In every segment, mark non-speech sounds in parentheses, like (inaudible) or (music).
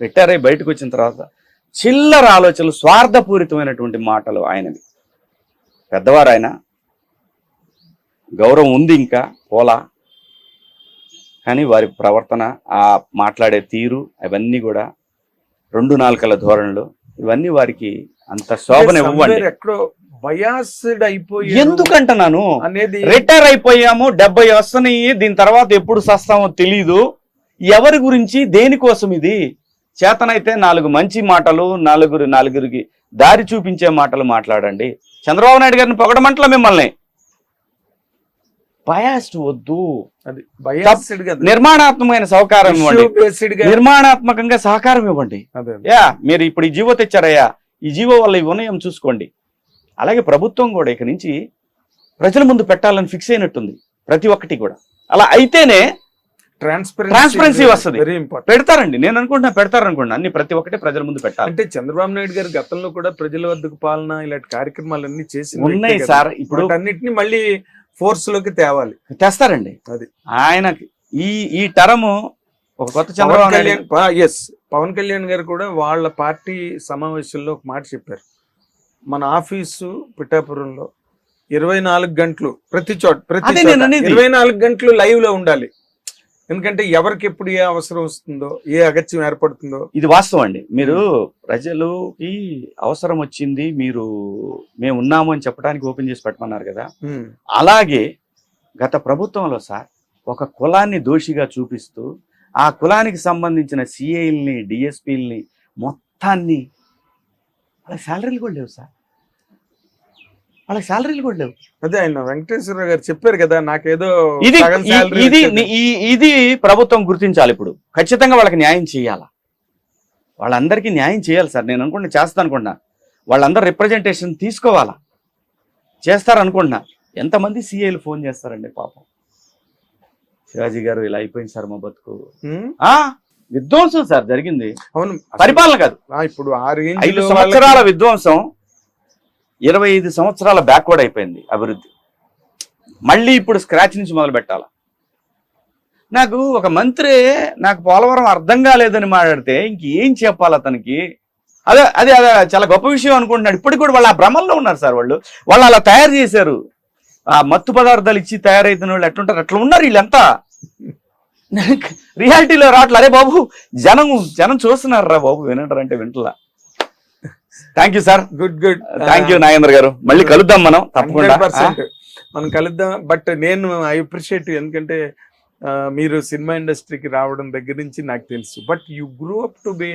Retire అయి బయటకు వచ్చిన తర్వాత చిల్లర ఆలోచనలు స్వార్థపూరితమైనటువంటి మాటలు ఆయనవి. పెద్దవారు ఆయన గౌరవం ఉంది ఇంకా పోలా. కానీ వారి ప్రవర్తన ఆ మాట్లాడే తీరు అవన్నీ కూడా రెండు నాలుకల ధోరణులు ఇవన్నీ వారికి అంత శోభన ఇవ్వండి. Somewhere ఎక్కడో బయాస్డ్ అయిపోయి ఎందుకంటున్నాను? అనేది రిటైర్ అయిపోయాము డెబ్బై వస్తున్నాయి దీని తర్వాత ఎప్పుడు సస్తామో తెలీదు. ఎవరి గురించి దేనికోసం ఇది? చేతనైతే నాలుగు మంచి మాటలు నలుగురు నలుగురికి దారి చూపించే మాటలు మాట్లాడండి. చంద్రబాబు నాయుడు గారిని పొగడమంటలా మిమ్మల్ని. వద్దు. బయాస్డ్గా నిర్మాణాత్మకమైన సహకారం ఇవ్వండి. నిర్మాణాత్మకంగా సహకారం ఇవ్వండి. యా మీరు ఇప్పుడు ఈ జీవో తెచ్చారయ్యా. ఈ జీవో వల్ల ఉన్నాయేమో చూసుకోండి. అలాగే ప్రభుత్వం కూడా ఇక నుంచి ప్రజల ముందు పెట్టాలని ఫిక్స్ అయినట్టుంది. ప్రతి ఒక్కటి కూడా. అలా అయితేనే ట్రాన్స్పరెన్సీ వస్తది. వెరీ ఇంపార్టెంట్ పెడతారండి. నేను అనుకుంటున్నా పెడతారనుకుంటున్నా అన్ని ప్రతి ఒక్కటి ప్రజల ముందు పెట్టాలి. అంటే చంద్రబాబు నాయుడు గారు గతంలో కూడా ప్రజల వద్దకు పాలన ఇలాంటి కార్యక్రమాలన్నీ చేసి ఉన్నాయి సార్. ఇప్పుడు అన్నిటిని మళ్ళీ ఫోర్స్లోకి తేవాలి. తెస్తారండి. అది. ఆయన ఈ ఈ టరము ఒక కొత్త చంద్రబాబు నాయుడు కళ్యాణ్ ఎస్ పవన్ కళ్యాణ్ గారు కూడా వాళ్ళ పార్టీ సమావేశంలో ఒక మాట చెప్పారు. మన ఆఫీసు పిఠాపురంలో ఇరవై నాలుగు గంటలు ప్రతి చోట ప్రతి. ఇరవై నాలుగు గంటలు లైవ్లో ఉండాలి. ఎందుకంటే ఎవరికి ఎప్పుడు ఏ అవసరం వస్తుందో ఏ అగత్యం ఏర్పడుతుందో. ఇది వాస్తవం అండి. మీరు ప్రజలుకి అవసరం వచ్చింది మీరు మేము ఉన్నాము అని చెప్పడానికి ఓపెన్ చేసి పెట్టమన్నారు కదా. అలాగే గత ప్రభుత్వంలో సార్ ఒక కులాన్ని దోషిగా చూపిస్తూ ఆ కులానికి సంబంధించిన సిఐల్ని డిఎస్పీల్ని మొత్తాన్ని వాళ్ళకి శాలరీలు కూడా లేవు సార్. వాళ్ళకి శాలరీలు కూడా లేవు. అదే ఆయన వెంకటేశ్వర గారు చెప్పారు కదా నాకేదో ఇది ఇది ఇది ప్రభుత్వం గుర్తించాలి ఇప్పుడు. ఖచ్చితంగా వాళ్ళకి న్యాయం చేయాలా? వాళ్ళందరికీ న్యాయం చేయాలి సార్. నేను అనుకుంటున్నా చేస్తాను అనుకుంటున్నా. వాళ్ళందరూ రిప్రజెంటేషన్ తీసుకోవాలా? చేస్తారు అనుకుంటున్నా. ఎంతమంది సీఏలు ఫోన్ చేస్తారండి పాపం? శివాజీ గారు ఇలా అయిపోయింది సార్ మా బతుకు. విధ్వంసం సార్ జరిగింది. అవును పరిపాలన కాదు. ఆ, ఇప్పుడు ఆ రేంజ్ ఐదు సంవత్సరాల విధ్వంసం. ఇరవై ఐదు సంవత్సరాల బ్యాక్వర్డ్ అయిపోయింది అభివృద్ధి. మళ్ళీ ఇప్పుడు స్క్రాచ్ నుంచి మొదలు పెట్టాల? నాకు ఒక మంత్రి నాకు పోలవరం అర్థం కాలేదని మాట్లాడితే ఇంకేం చెప్పాలి అతనికి? అదే అదే అదే చాలా గొప్ప విషయం అనుకుంటున్నాడు. ఇప్పటికి కూడా వాళ్ళు ఆ భ్రమంలో ఉన్నారు సార్ వాళ్ళు. వాళ్ళు అలా తయారు చేశారు. ఆ మత్తు పదార్థాలు ఇచ్చి తయారైతున్న వాళ్ళు ఎట్లుంటారు? అట్లా ఉన్నారు వీళ్ళంతా. (laughs) రియాలిటీలో రావట్లే. అరే బాబు జనం జనం చూస్తున్నారు రా బాబు వినంటారు అంటే వింటలా. Thank you sir good good thank you Nagendra గారు. మళ్ళీ కలుద్దాం మనం తప్పకుండా. 100% మనం కలుద్దాం. బట్ నేను ఐ అప్రిషియేట్ ఎందుకంటే మీరు సినిమా ఇండస్ట్రీకి రావడం దగ్గర నుంచి నాకు తెలుసు. But you grew up to be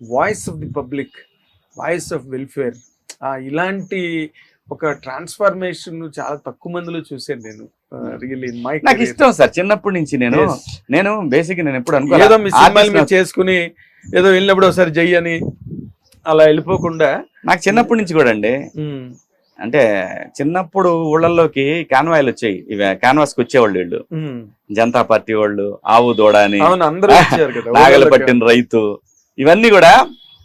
voice of the public voice of welfare ఇలాంటి ఒక ట్రాన్స్ఫర్మేషన్ చాలా తక్కువ మందిలో చూసాను నేను రియల్లీ మై నాకు ఇష్టం సార్ చిన్నప్పటి నుంచి నేను నేను బేసిక్ నేను ఎప్పుడు ఏదో మీ సినిమాలు మీరు చేసుకుని ఏదో వెళ్ళినప్పుడు ఒకసారి జై అని అలా వెళ్ళిపోకుండా నాకు చిన్నప్పటి నుంచి కూడా అండి అంటే చిన్నప్పుడు ఊళ్ళల్లోకి కాన్వాయిలు వచ్చాయి. ఇవి కాన్వాస్కి వచ్చేవాళ్ళు వీళ్ళు. జనతా పార్టీ వాళ్ళు ఆవు దూడ అని (laughs) నాగలు. పట్టిన రైతు. ఇవన్నీ కూడా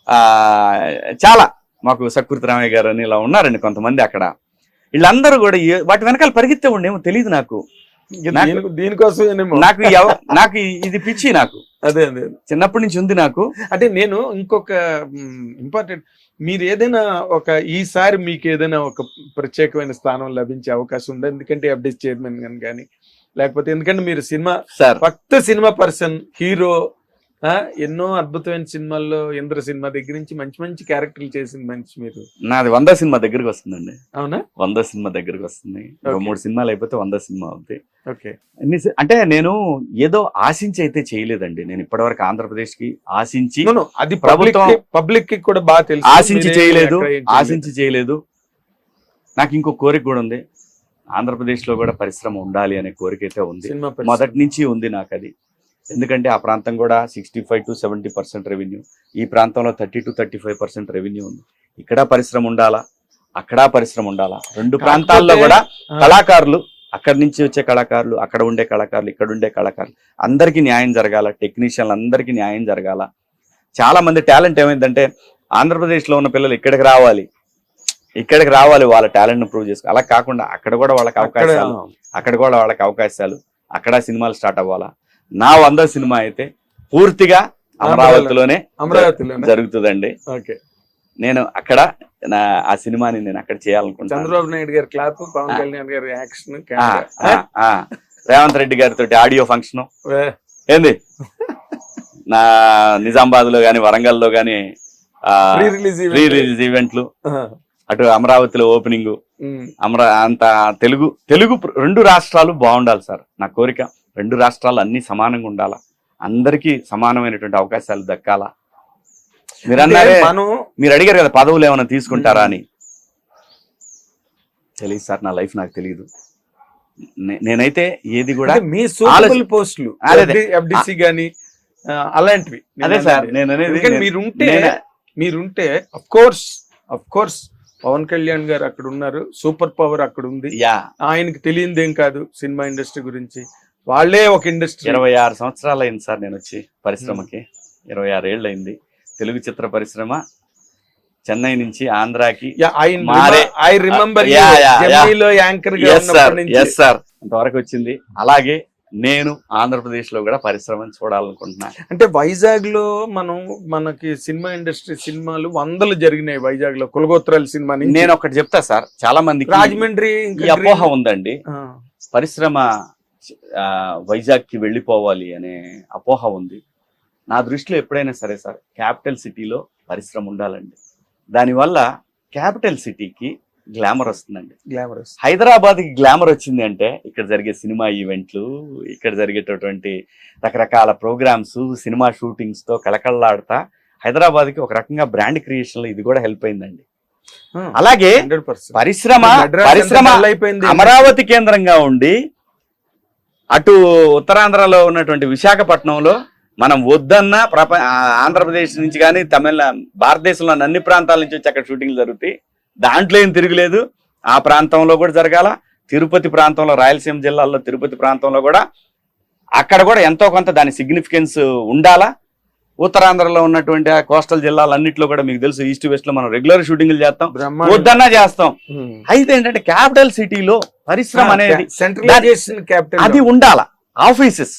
ఆ చాలా మాకు సకృతి రామయ్య గారు అని ఇలా ఉన్నారండి కొంతమంది అక్కడ. వీళ్ళందరూ కూడా వాటి వెనకాల పరిగెత్తే ఉండి ఏమో తెలియదు నాకు. ఇంక నాకు- నాకు ఇది పిచ్చి నాకు. అదే అదే. చిన్నప్పటి నుంచి ఉంది నాకు. అంటే నేను ఇంకొక ఇంపార్టెంట్ మీరు ఏదైనా ఒక ఈసారి మీకు ఏదైనా ఒక ప్రత్యేకమైన స్థానం లభించే అవకాశం ఉందా? ఎందుకంటే ఎఫ్డీస్ చైర్మన్ గాని కానీ లేకపోతే ఎందుకంటే మీరు సినిమా ఫక్త సినిమా పర్సన్ హీరో ఎన్నో అద్భుతమైన సినిమాల్లో ఇంద్ర సినిమా దగ్గర నుంచి మంచి మంచి క్యారెక్టర్లు చేసిన మనిషి మీరు. నాది వంద సినిమా దగ్గరికి వస్తుందండి. అవునా? వంద సినిమా దగ్గరికి వస్తుంది. మూడు సినిమాలు అయిపోతే వంద సినిమా అవుతాయి ఓకే. అంటే నేను ఏదో ఆశించి అయితే చేయలేదండి. నేను ఇప్పటివరకు ఆంధ్రప్రదేశ్కి ఆశించి అది ప్రభుత్వం- పబ్లిక్కి కూడా బాగా తెలుసు. ఆశించి చేయలేదు. ఆశించి చేయలేదు. నాకు ఇంకో కోరిక కూడా ఉంది. ఆంధ్రప్రదేశ్లో కూడా పరిశ్రమ ఉండాలి అనే కోరిక అయితే ఉంది. మొదటి నుంచి ఉంది నాకు అది. ఎందుకంటే ఆ ప్రాంతం కూడా sixty five to seventy percent revenue. ఈ ప్రాంతంలో thirty two thirty five percent revenue ఉంది. ఇక్కడ పరిశ్రమ ఉండాలా? అక్కడ పరిశ్రమ ఉండాలా? రెండు ప్రాంతాల్లో కూడా. కళాకారులు అక్కడి నుంచి వచ్చే కళాకారులు అక్కడ ఉండే కళాకారులు ఇక్కడ ఉండే కళాకారులు అందరికీ న్యాయం జరగాల? టెక్నీషియన్లు అందరికీ న్యాయం జరగాల? చాలా మంది టాలెంట్ ఏమైందంటే ఆంధ్రప్రదేశ్లో ఉన్న పిల్లలు ఇక్కడికి రావాలి. ఇక్కడికి రావాలి వాళ్ళ టాలెంట్ను ప్రూవ్ చేసుకో. అలా కాకుండా అక్కడ కూడా వాళ్ళకి అవకాశాలు అక్కడ కూడా వాళ్ళకి అవకాశాలు అక్కడ సినిమాలు స్టార్ట్ అవ్వాలా? నా వంద సినిమా అయితే పూర్తిగా అమరావతిలోనే అమరావతిలో జరుగుతుందండి. ఓకే. నేను అక్కడ నా ఆ సినిమాని నేను అక్కడ చేయాలనుకుంటున్నాను. చంద్రబాబు నాయుడు గారి క్లాప్ పవన్. కళ్యాణ్ గారి యాక్షన్. రేవంత్ రెడ్డి గారితో ఆడియో ఫంక్షన్. ఏంది? నా నిజామాబాద్లో గాని వరంగల్లో గాని ప్రీ రిలీజ్ ఈవెంట్లు అటు అమరావతిలో ఓపెనింగ్. అమరా అంత తెలుగు తెలుగు రెండు రాష్ట్రాలు బాగుండాలి సార్ నా కోరిక. రెండు రాష్ట్రాలు అన్ని సమానంగా ఉండాలా? అందరికీ సమానమైనటువంటి అవకాశాలు దక్కాలా? మీరు అన్నారే మీరు అడిగారు కదా పదవులు ఏమైనా తీసుకుంటారా అని. తెలియదు సార్ నా లైఫ్ నాకు తెలియదు నేనైతే ఏది కూడా మీ సూటబుల్ పోస్టులు. ఎఫ్డిసి గాని అలాంటివి అదే సార్. నేను అనేది మీరుంటే మీరుంటే of course of course Pawan Kalyan గారు అక్కడ ఉన్నారు సూపర్ పవర్ అక్కడ ఉంది. యా. ఆయనకి తెలియదేం కాదు సినిమా ఇండస్ట్రీ గురించి. వాళ్ళే ఒక ఇండస్ట్రీ. ఇరవై ఆరు సంవత్సరాలు అయింది సార్ నేను వచ్చి పరిశ్రమకి. ఇరవై ఆరు ఏళ్ళు అయింది తెలుగు చిత్ర పరిశ్రమ చెన్నై నుంచి ఆంధ్రాకి ఐ రిమెంబర్ యాంకర్ అంతవరకు వచ్చింది అలాగే నేను ఆంధ్రప్రదేశ్లో కూడా పరిశ్రమను చూడాలనుకుంటున్నా. అంటే వైజాగ్లో మనం మనకి సినిమా ఇండస్ట్రీ సినిమాలు వందలు జరిగినాయి వైజాగ్లో కులగోత్రాల సినిమా నేను ఒకటి చెప్తా సార్. చాలా మందికి రాజమండ్రి అపోహ ఉందండి. పరిశ్రమ ఆ, వైజాగ్కి వెళ్ళిపోవాలి అనే అపోహ ఉంది. నా దృష్టిలో ఎప్పుడైనా సరే సార్ క్యాపిటల్ సిటీలో పరిశ్రమ ఉండాలండి. దానివల్ల క్యాపిటల్ సిటీకి గ్లామర్ వస్తుందండి. గ్లామరస్ హైదరాబాద్కి గ్లామర్ వచ్చింది అంటే ఇక్కడ జరిగే సినిమా ఈవెంట్లు ఇక్కడ జరిగేటటువంటి రకరకాల ప్రోగ్రామ్స్ సినిమా షూటింగ్స్తో కళకళలాడుతా హైదరాబాద్కి ఒక రకంగా బ్రాండ్ క్రియేషన్లో ఇది కూడా హెల్ప్ అయిందండి. అలాగే పరిశ్రమ పరిశ్రమ అమరావతి కేంద్రంగా ఉండి అటు ఉత్తరాంధ్రలో ఉన్నటువంటి విశాఖపట్నంలో మనం వద్దన్న ప్రప ఆంధ్రప్రదేశ్ నుంచి కానీ తమిళ భారతదేశంలోని అన్ని ప్రాంతాల నుంచి వచ్చి అక్కడ షూటింగ్లు జరుగుతాయి. దాంట్లో ఏం తిరగలేదు. ఆ ప్రాంతంలో కూడా జరగాల. తిరుపతి ప్రాంతంలో రాయలసీమ జిల్లాలో తిరుపతి ప్రాంతంలో కూడా అక్కడ కూడా ఎంతో కొంత దాని సిగ్నిఫికెన్స్ ఉండాలా. ఉత్తరాంధ్రలో ఉన్నటువంటి ఆ కోస్టల్ జిల్లాలన్నింటిలో కూడా మీకు తెలుసు ఈస్ట్ వెస్ట్లో మనం రెగ్యులర్ షూటింగ్లు చేస్తాం. వద్దన్నా చేస్తాం. అయితే ఏంటంటే క్యాపిటల్ సిటీలో పరిశ్రమ అనేది సెంట్రలైజేషన్ క్యాపిటల్ అది ఉండాల? ఆఫీసెస్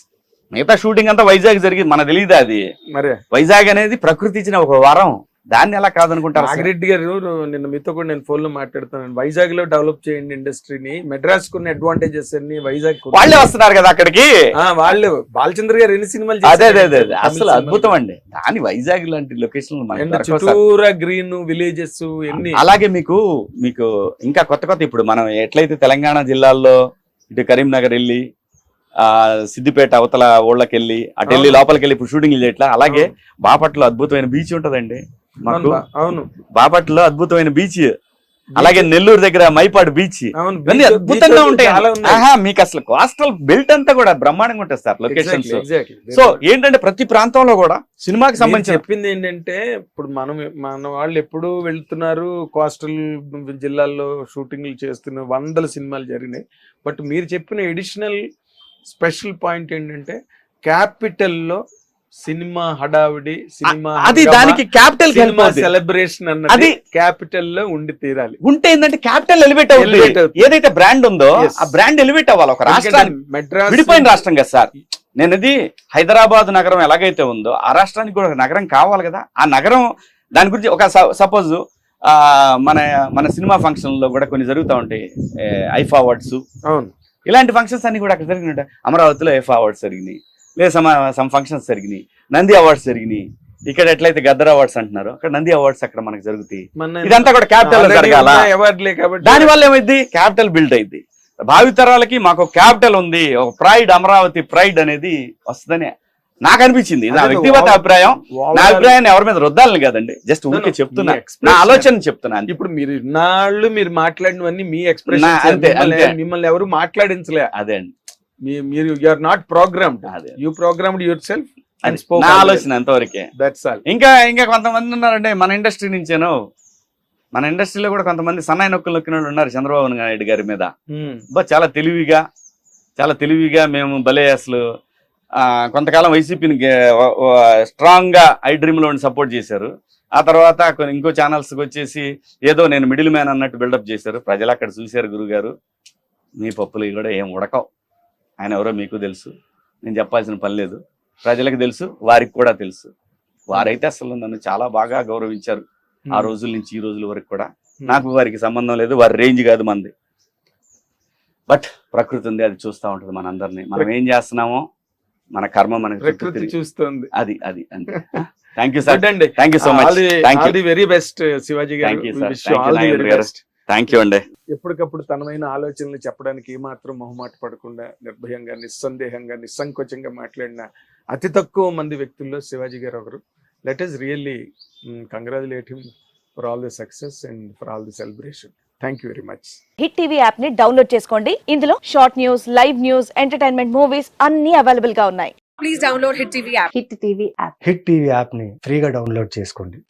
మిగతా షూటింగ్ అంతా వైజాగ్ జరిగింది. మనకు తెలియదు అది? మరి? వైజాగ్ అనేది ప్రకృతి ఇచ్చిన ఒక వరం. దాన్ని ఎలా కాదనుకుంటారు? నాగిరెడ్డి గారు నిన్న మీతో కూడా నేను ఫోన్లో మాట్లాడుతున్నాను. వైజాగ్లో డెవలప్ చేయండి ఇండస్ట్రీని మెడ్రాస్ కొన్ని అడ్వాంటేజెస్ అన్ని వైజాగ్ వాళ్ళే వస్తున్నారు కదా అక్కడికి? వాళ్ళు. బాలచంద్ర గారు ఎన్ని సినిమాలు అదే అదే అసలు. అద్భుతం అండి. దాని వైజాగ్ లాంటి లొకేషన్ చుట్టూరా గ్రీన్ విలేజెస్ ఎన్ని? అలాగే మీకు మీకు ఇంకా కొత్త కొత్త ఇప్పుడు మనం ఎట్లయితే తెలంగాణ జిల్లాల్లో ఇటు కరీంనగర్ వెళ్ళి ఆ సిద్దిపేట అవతల ఊళ్ళకి వెళ్ళి అటు వెళ్ళి. లోపలికి వెళ్ళి ఇప్పుడు షూటింగ్ చేయట్లా అలాగే బాపట్లో అద్భుతమైన బీచ్ ఉంటదండి. మాకు అవును. బాపట్లో అద్భుతమైన బీచ్ అలాగే నెల్లూరు దగ్గర మైపాడు బీచ్ ఇవన్నీ అద్భుతంగా ఉంటాయి. ఆహా మీకు అసలు కోస్టల్ బెల్ట్ అంతా కూడా బ్రహ్మాండంగా ఉంటుంది సార్ exactly. సో ఏంటంటే ప్రతి ప్రాంతంలో కూడా సినిమాకి మీరు సంబంధించిన చెప్పింది ఏంటంటే ఇప్పుడు మనం మన వాళ్ళు ఎప్పుడు వెళ్తున్నారు కోస్టల్ జిల్లాల్లో షూటింగ్లు చేస్తున్న వందల సినిమాలు జరిగినాయి. బట్ మీరు చెప్పిన ఎడిషనల్ స్పెషల్ పాయింట్ ఏంటంటే క్యాపిటల్లో సినిమా హడావిడి సినిమా అది దానికి క్యాపిటల్ సినిమా సెలబ్రేషన్ అన్నది అది- క్యాపిటల్లో ఉండి తీరాలి. ఉంటే ఏంటంటే క్యాపిటల్ ఎలివేట్ అవుతుంది. ఏదైతే బ్రాండ్ ఉందో. ఆ బ్రాండ్ ఎలివేట్ అవ్వాలి. ఒక రాష్ట్రానికి మెడ్రాస్ విడిపోయిన రాష్ట్రం కదా సార్. నేను ఇది హైదరాబాద్ నగరం ఎలాగైతే ఉందో ఆ రాష్ట్రానికి కూడా ఒక నగరం కావాలి కదా. ఆ నగరం దాని గురించి ఒక సపోజ్ ఆ మన మన సినిమా ఫంక్షన్లో కూడా కొన్ని జరుగుతూ ఉంటాయి. IIFA awards. అవును. ఇలాంటి ఫంక్షన్స్ అన్ని కూడా అక్కడ జరిగినాయి అమరావతిలో ఐఫా అవార్డ్స్ జరిగినాయి. లేదా సమ సమ్ ఫంక్షన్స్ జరిగినాయి. నంది అవార్డ్స్ జరిగినాయి. ఇక్కడ ఎట్లయితే గద్దర్ అవార్డ్స్ అంటున్నారో అక్కడ నంది అవార్డ్స్ అక్కడ మనకు జరుగుతాయి. ఇదంతా కూడా క్యాపిటల్ జరగాల. దాని వల్ల ఏమైంది? క్యాపిటల్ బిల్డ్ అయింది. భావితరాలకి మాకు క్యాపిటల్ ఉంది. ఒక ప్రైడ్ అమరావతి ప్రైడ్ అనేది వస్తుందని నాకు అనిపించింది. నా వ్యక్తిగత అభిప్రాయం. నా అభిప్రాయాన్ని ఎవరి మీద రుద్దాలని కదండి. జస్ట్ ఊరికే చెప్తున్నా. నా. ఆలోచన చెప్తున్నా. ఇప్పుడు మీరు నాళ్ళు మీరు మాట్లాడినవన్నీ మీ ఎక్స్ప్రెషన్. మిమ్మల్ని ఎవరు మాట్లాడించలే. అదే అండి. మీరు యు ఆర్ నాట్ ప్రోగ్రామ్డ్ అదే. యూ ప్రోగ్రామ్డ్ యువర్ సెల్ఫ్ నా ఆలోచన అంతవరకే. దట్స్ ఆల్ ఇంకా ఇంకా కొంతమంది ఉన్నారంటే మన ఇండస్ట్రీ నుంచేను. మన ఇండస్ట్రీలో కూడా కొంతమంది సన్నాయి నొక్కులు నొక్కిన వాళ్ళు ఉన్నారు చంద్రబాబు నాయుడు గారి మీద. బా చాలా తెలివిగా చాలా తెలివిగా మేము భలే అసలు కొంతకాలం వైసీపీని స్ట్రాంగ్గా ఐ డ్రీమ్లో సపోర్ట్ చేశారు. ఆ తర్వాత కొన్ని ఇంకో ఛానల్స్ వచ్చేసి ఏదో నేను మిడిల్ మ్యాన్ అన్నట్టు బిల్డప్ చేశారు. ప్రజలు అక్కడ చూశారు గురుగారు. మీ పప్పులు కూడా ఏం ఉడకవు. ఆయన ఎవరో మీకు తెలుసు. నేను చెప్పాల్సిన పని లేదు. ప్రజలకు తెలుసు వారికి కూడా తెలుసు. వారైతే అసలు నన్ను చాలా బాగా గౌరవించారు. ఆ Hmm. రోజుల నుంచి ఈ రోజుల వరకు కూడా. Hmm. నాకు వారికి సంబంధం లేదు వారి రేంజ్ కాదు మంది. బట్ ప్రకృతి ఉంది అది చూస్తూ ఉంటుంది మనందరినీ. మనం ఏం చేస్తున్నామో మన కర్మ మనకి చుట్టూ ప్రకృతి చూస్తుంది. అది అది అంతే. Thank you sir thank you so much thank you all the very best Shivaji గారు. థ్యాంక్ యూ అండి. ఎప్పటికప్పుడు తనమైన ఆలోచనలు చెప్పడానికి ఏమాత్రం మొహమాట పడకుండా నిర్భయంగా నిస్సందేహంగా నిస్సంకోచంగా మాట్లాడిన అతి తక్కువ మంది వ్యక్తుల్లో శివాజీ గారు ఒకరు. Let us really congratulate him for all the success and for all the celebration thank you very much hit TV యాప్ని డౌన్లోడ్ చేసుకోండి. ఇందులో short news live news entertainment movies అన్ని అవైలబుల్గా ఉన్నాయి. Please download Hit TV app. Hit TV app hit TV యాప్ని ఫ్రీగా download చేసుకోండి.